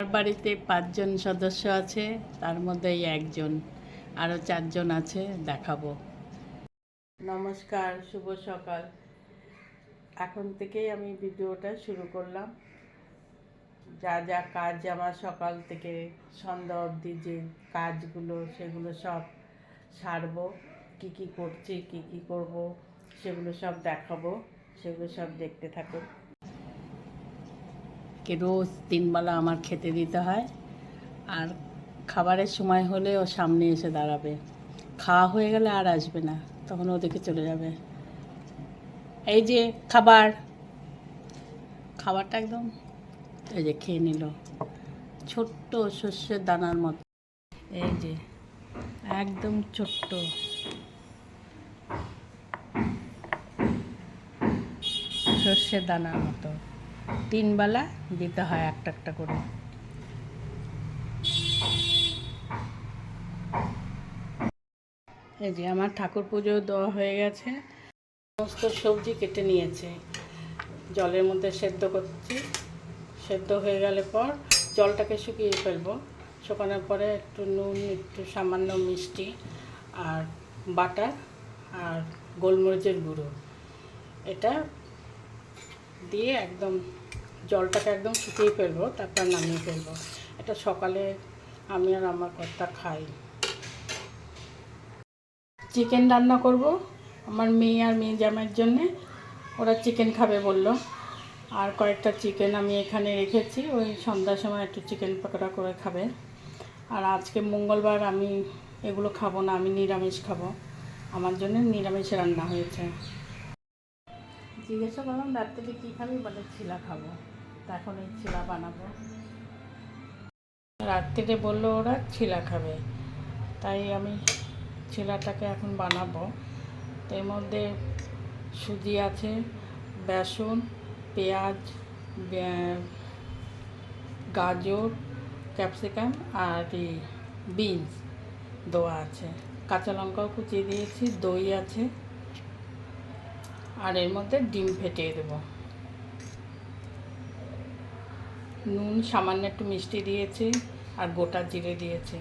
আমার বাড়িতে পাঁচজন সদস্য আছে, তার মধ্যে একজন। আরও চারজন আছে, দেখাবো। নমস্কার, শুভ সকাল। এখন থেকেই আমি ভিডিওটা শুরু করলাম। যা যা কাজ আমার সকাল থেকে, সন্ধ্যা অবধি যে কাজগুলো, সেগুলো সব সারবো। কি কি করছি, কি কি করব, সেগুলো সব দেখাবো, সেগুলো সব দেখতে থাকুন। কে রোজ তিনবেলা আমার খেতে দিতে হয়। আর খাবারের সময় হলে ও সামনে এসে দাঁড়াবে। খাওয়া হয়ে গেলে আর আসবে না, তখন ওদিকে চলে যাবে। এই যে খাবার, খাবারটা একদম এই যে খেয়ে নিল। ছোট্ট শস্যের দানার মতো। এই যে একদম ছোট্ট। শস্যের দানার মতো। তিনবেলা দিতে হয় একটা একটা করে। এই যে আমার ঠাকুর পুজো দেওয়া হয়ে গেছে। সমস্ত সবজি কেটে নিয়েছে। জলের মধ্যে সেদ্ধ করছি। সেদ্ধ হয়ে গেলে পর জলটাকে শুকিয়ে ফেলব। শুকানোর পরে একটু নুন, একটু সামান্য মিষ্টি আর বাটার আর গোলমরিচের গুঁড়ো। এটা দিয়ে একদম জলটাকে একদম শুকিয়ে ফেলব, তারপর নামিয়ে ফেলব। এটা সকালে আমি আর আমার কর্তা খাই। চিকেন রান্না করব আমার মেয়ে আর মেয়ে জামাইয়ের জন্যে। ওরা চিকেন খাবে বলল। আর কয়েকটা চিকেন আমি এখানে রেখেছি, ওই সন্ধ্যার সময় একটু চিকেন পকোড়া করে খাবে। আর আজকে মঙ্গলবার আমি এগুলো খাব না, আমি নিরামিষ খাব। আমার জন্য নিরামিষ রান্না হয়েছে। জিজ্ঞাসা করলাম রাত্রে কী খাবি? বলে, ছিলা খাব। তা এখন এই ছিলা বানাবো। রাত্রিরে বলল ওরা ছিলা খাবে। তাই আমি ছিলাটাকে এখন বানাবো। এর মধ্যে সুজি আছে, বেসন, পেঁয়াজ গাজর, ক্যাপসিকাম আর বিনস দেওয়া আছে। কাঁচা লঙ্কাও কুচিয়ে দিয়েছি, দই আছে। আর এর মধ্যে ডিম ফেটিয়ে দেব। নুন, সামান্য একটু মিষ্টি দিয়েছি আর গোটা জিরে দিয়েছি।